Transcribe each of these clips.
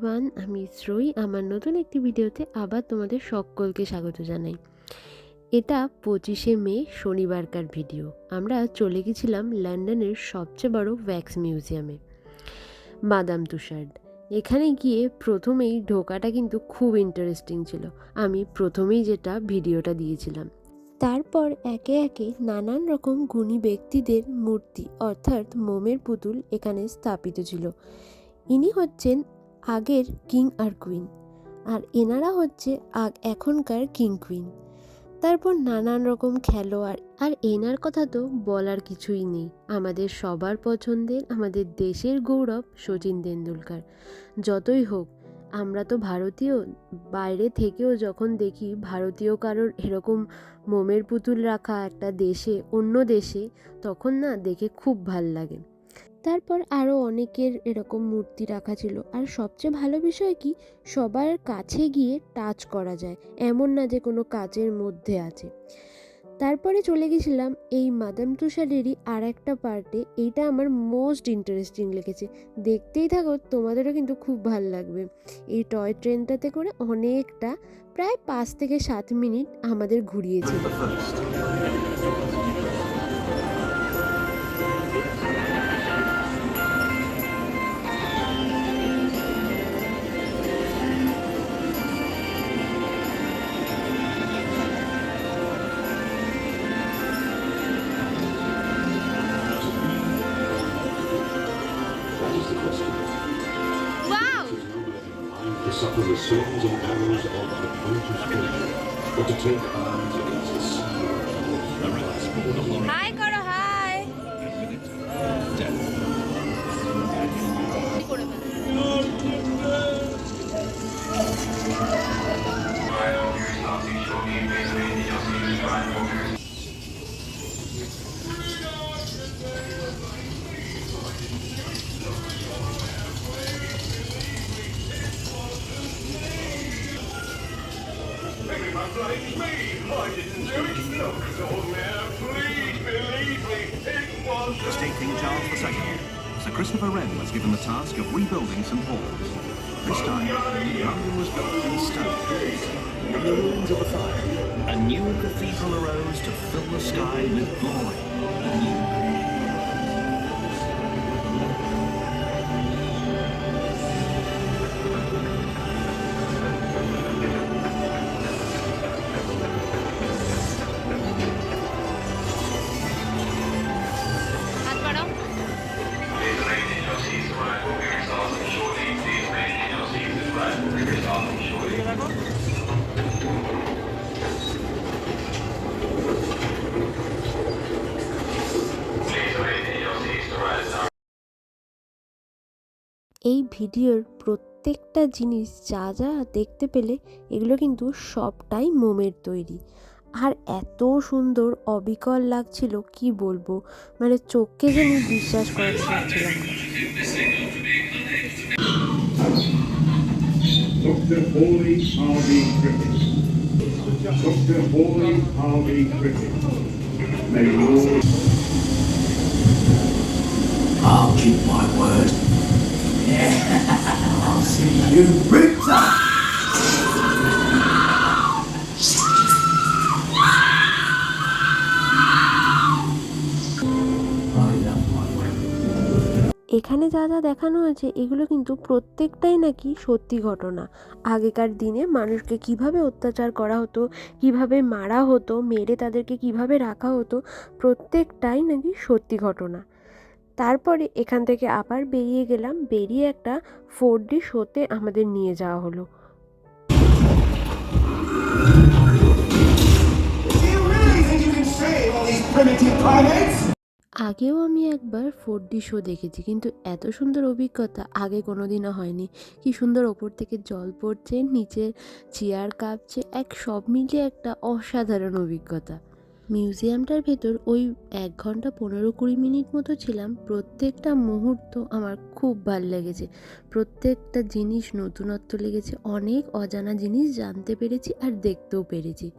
Everyone আমি শ্রই। আমার নতুন একটি ভিডিওতে আবার তোমাদের সকলকে স্বাগত জানাই। এটা পঁচিশে মে, শনিবারকার ভিডিও। আমরা চলে গেছিলাম লন্ডনের সবচেয়ে বড় ভ্যাক্স মিউজিয়ামে মাদাম তুষার্ড এখানে গিয়ে প্রথমেই ঢোকাটা কিন্তু খুব ইন্টারেস্টিং ছিল। আমি প্রথমেই যেটা ভিডিওটা দিয়েছিলাম। তারপর একে একে নানান রকম গুণী ব্যক্তিদের মূর্তি, অর্থাৎ মোমের পুতুল এখানে স্থাপিত ছিল। ইনি হচ্ছেন আগের কিং আর কুইন। আর এনারা হচ্ছে আগ এখনকার কিং কুইন। তারপর নানান রকম খেলোয়াড়। আর এনার কথা তো বলার কিছুই নেই। আমাদের সবার পছন্দের, আমাদের দেশের গৌরব সচিন তেন্ডুলকার। যতই হোক, আমরা তো ভারতীয়। বাইরে থেকেও যখন দেখি ভারতীয় কারোর এরকম মোমের পুতুল রাখা একটা দেশে, অন্য দেশে, তখন না দেখে খুব ভালো লাগে। তারপর আরও অনেকের এরকম মূর্তি রাখা ছিল। আর সবচেয়ে ভালো বিষয় কি, সবার কাছে গিয়ে টাচ করা যায়, এমন না যে কোনো কাজের মধ্যে আছে। তারপরে চলে গেছিলাম এই মাদাম তুষারেরই আর একটা পার্টে, এইটা আমার মোস্ট ইন্টারেস্টিং লেগেছে। দেখতেই থাকো, তোমাদেরও কিন্তু খুব ভালো লাগবে। এই টয় ট্রেনটাতে করে অনেকটা, প্রায় পাঁচ থেকে সাত মিনিট আমাদের ঘুরিয়েছিল। serpents and arrows of outrageous greed, but to take arms against the sea of Hi, Cor- Sir Christopher Wren was given the task of rebuilding St Paul's. This time, London was built in stone. From the ruins of the fire, a new cathedral arose to fill the sky with glory. এই ভিডিওর প্রত্যেকটা জিনিস যা যা দেখতে পেলে এগুলো কিন্তু সবটাই মোমের তৈরি। আর এত সুন্দর অবিকল লাগছিল কি বলব? মানে চোখকে যেন বিশ্বাস করাতে পারছিলাম Lord I'll keep my word. এখানে যা যা দেখানো হয়েছে, এগুলো কিন্তু প্রত্যেকটাই নাকি সত্যি ঘটনা। আগেকার দিনে মানুষকে কীভাবে অত্যাচার করা হতো, কীভাবে মারা হতো, মেরে তাদেরকে কীভাবে রাখা হতো, প্রত্যেকটাই নাকি সত্যি ঘটনা। তারপরে এখান থেকে আবার বেরিয়ে গেলাম, বেরিয়ে একটা ফোর ডি শোতে আমাদের নিয়ে যাওয়া হলো? আগেও আমি একবার ফোর ডি শো দেখেছি, কিন্তু এত সুন্দর অভিজ্ঞতা আগে কোনোদিনও হয়নি কি সুন্দর ওপর থেকে জল পড়ছে, নিচে চেয়ার কাঁপছে, এক সব মিলিয়ে একটা অসাধারণ অভিজ্ঞতা মিউজিয়ামটার ভেতর ওই এক ঘণ্টা পনেরো কুড়ি মিনিট মতো ছিলাম। প্রত্যেকটা মুহূর্ত আমার খুব ভালো লেগেছে। প্রত্যেকটা জিনিস নতুনত্ব লেগেছে। অনেক অজানা জিনিস জানতে পেরেছি আর দেখতেও পেরেছি।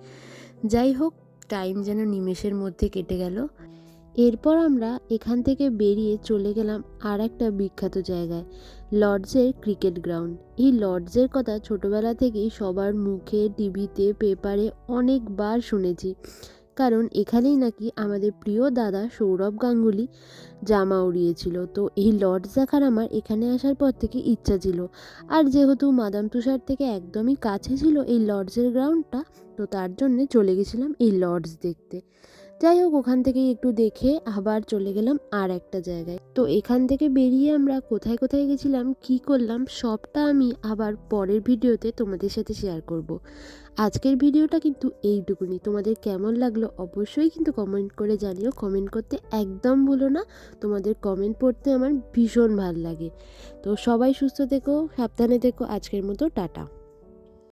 যাই হোক, টাইম যেন নিমেষের মধ্যে কেটে গেল। এরপর আমরা এখান থেকে বেরিয়ে চলে গেলাম আর একটা বিখ্যাত জায়গায়, লর্ডসের ক্রিকেট গ্রাউন্ড। এই লর্ডসের কথা ছোটবেলা থেকেই সবার মুখে, টিভিতে, পেপারে অনেকবার শুনেছি। কারণ এখানেই নাকি আমাদের প্রিয় দাদা সৌরভ গাঙ্গুলি জামা উড়িয়েছিল। তো এই লর্ডস দেখার আমার এখানে আসার পর থেকে ইচ্ছা ছিল। আর যেহেতু মাদাম তুষার থেকে একদমই কাছে ছিল এই লর্ডসের গ্রাউন্ডটা, তো তার জন্যে চলে গেছিলাম এই লর্ডস দেখতে। যাই হোক, ওখান থেকে একটু দেখে আবার চলে গেলাম আর একটা জায়গায়। তো এখান থেকে বেরিয়ে আমরা কোথায় কোথায় গেছিলাম, কি করলাম, সবটা আমি আবার পরের ভিডিওতে তোমাদের সাথে শেয়ার করব। আজকের ভিডিওটা কিন্তু এইটুকুনি। তোমাদের কেমন লাগল অবশ্যই কিন্তু কমেন্ট করে জানিও। কমেন্ট করতে একদম ভুলো না। তোমাদের কমেন্ট পড়তে আমার ভীষণ ভালো লাগে। তো সবাই সুস্থ দেখো সাবধানে দেখো আজকের মতো টাটা।